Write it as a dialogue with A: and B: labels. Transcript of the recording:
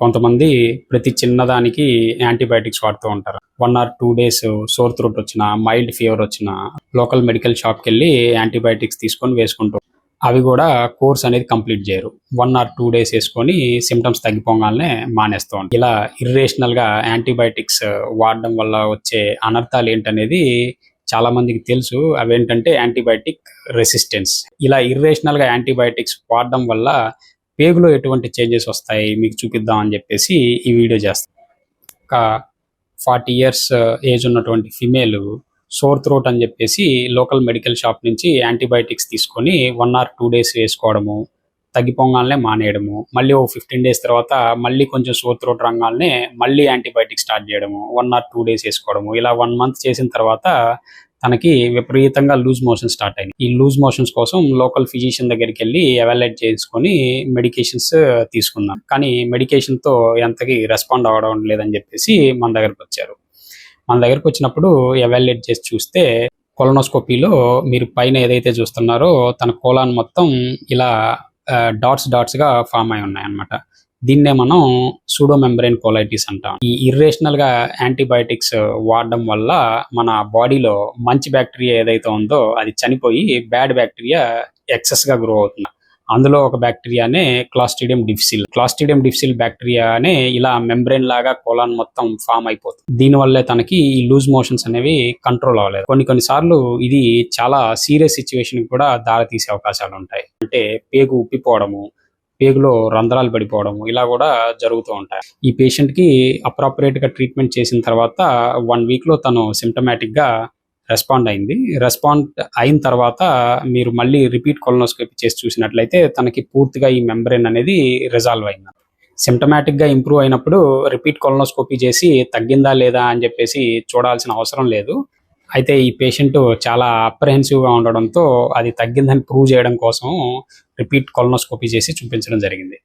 A: కొంతమంది ప్రతి చిన్నదానికి యాంటీబయాటిక్స్ వాడుతూ ఉంటారు. One or two days sore throat వచ్చిన మైల్డ్ ఫీవర్ వచ్చిన లోకల్ మెడికల్ షాప్కి వెళ్ళి యాంటీబయాటిక్స్ తీసుకొని వేసుకుంటూ అవి కూడా కోర్స్ అనేది కంప్లీట్ చేయరు. వన్ ఆర్ టూ డేస్ వేసుకొని సిమ్టమ్స్ తగ్గిపోగానే మానేస్తూ ఉంటారు. ఇలా ఇర్రేషనల్గా యాంటీబయాటిక్స్ వాడడం వల్ల వచ్చే అనర్థాలు ఏంటనేది చాలా మందికి తెలుసు. అవేంటంటే యాంటీబయాటిక్ రెసిస్టెన్స్ ఇలా ఇర్రేషనల్గా యాంటీబయాటిక్స్ వాడడం వల్ల పేగులో ఎటువంటి చేంజెస్ వస్తాయి? మీకు చూపిద్దాం అని చెప్పేసి ఈ వీడియో చేస్తాను ఒక ఫార్టీ ఇయర్స్ uh, ఏజ్ ఉన్నటువంటి ఫిమేల్ సోర్ థ్రోట్ అని చెప్పేసి లోకల్ మెడికల్ షాప్ నుంచి యాంటీబయాటిక్స్ తీసుకొని వన్ ఆర్ టూ డేస్ వేసుకోవడము తగ్గిపోగానే మానేయడము మళ్ళీ ఓ ఫిఫ్టీన్ డేస్ తర్వాత మళ్ళీ కొంచెం సోర్ థ్రోట్ రంగాలనే మళ్ళీ యాంటీబయాటిక్ స్టార్ట్ చేయడము వన్ ఆర్ టూ డేస్ వేసుకోవడము ఇలా వన్ మంత్ చేసిన తర్వాత తనకి విపరీతంగా లూజ్ మోషన్ స్టార్ట్ అయింది ఈ లూజ్ మోషన్స్ కోసం లోకల్ ఫిజిషియన్ దగ్గరికి వెళ్ళి ఎవాల్యుయేట్ చేసుకొని మెడికేషన్స్ తీసుకున్నాం కానీ మెడికేషన్తో ఎంతకి రెస్పాండ్ అవ్వడం లేదని చెప్పేసి మన దగ్గరకు వచ్చారు. మన దగ్గరకు వచ్చినప్పుడు ఎవాల్యుయేట్ చేసి చూస్తే కొలనోస్కోపీలో మీరు పైన ఏదైతే చూస్తున్నారో తన కోలాన్ మొత్తం ఇలా డాట్స్ డాట్స్గా ఫామ్ అయి ఉన్నాయి అన్నమాట దీన్నే మనం సూడో మెంబ్రెయిన్ కోలైటిస్ అంటాం. ఈ ఇర్రేషనల్గా యాంటీబయాటిక్స్ వాడడం వల్ల మన బాడీలో మంచి బ్యాక్టీరియా ఏదైతే ఉందో అది చనిపోయి బ్యాడ్ బ్యాక్టీరియా ఎక్సెస్గా గ్రో అవుతుంది. అందులో ఒక బ్యాక్టీరియానే క్లాస్టిడియం డిఫిసిల్ క్లాస్టిడియం డిఫిసిల్ బ్యాక్టీరియానే ఇలా మెంబ్రెయిన్ లాగా కోలాన్ మొత్తం ఫామ్ అయిపోతుంది. దీనివల్లే తనకి ఈ లూజ్ మోషన్స్ అనేవి కంట్రోల్ అవ్వలేదు. కొన్ని కొన్ని సార్లు ఇది చాలా సీరియస్ సిచ్యువేషన్ కూడా దారి తీసే అవకాశాలు ఉంటాయి. అంటే పేగు ఉప్పిపోవడము పేగులో రంధ్రాలు పడిపోవడం ఇలా కూడా జరుగుతూ ఉంటాయి. ఈ పేషెంట్కి గా ట్రీట్మెంట్ చేసిన తర్వాత వన్ వీక్లో తను సిమ్టమాటిక్గా రెస్పాండ్ అయింది. రెస్పాండ్ అయిన తర్వాత మీరు మళ్ళీ రిపీట్ కొలనోస్కోపీ చేసి చూసినట్లయితే తనకి పూర్తిగా ఈ మెంబ్రెయిన్ అనేది రిజాల్వ్ అయింది. సిమ్టమాటిక్గా ఇంప్రూవ్ అయినప్పుడు రిపీట్ కొలనోస్కోపీ చేసి తగ్గిందా లేదా అని చెప్పేసి చూడాల్సిన అవసరం లేదు. అయితే ఈ పేషెంట్ చాలా అప్రహెన్సివ్గా ఉండడంతో అది తగ్గిందని ప్రూవ్ చేయడం కోసం రిపీట్ కొలనోస్కోపీ చేసి చూపించడం జరిగింది.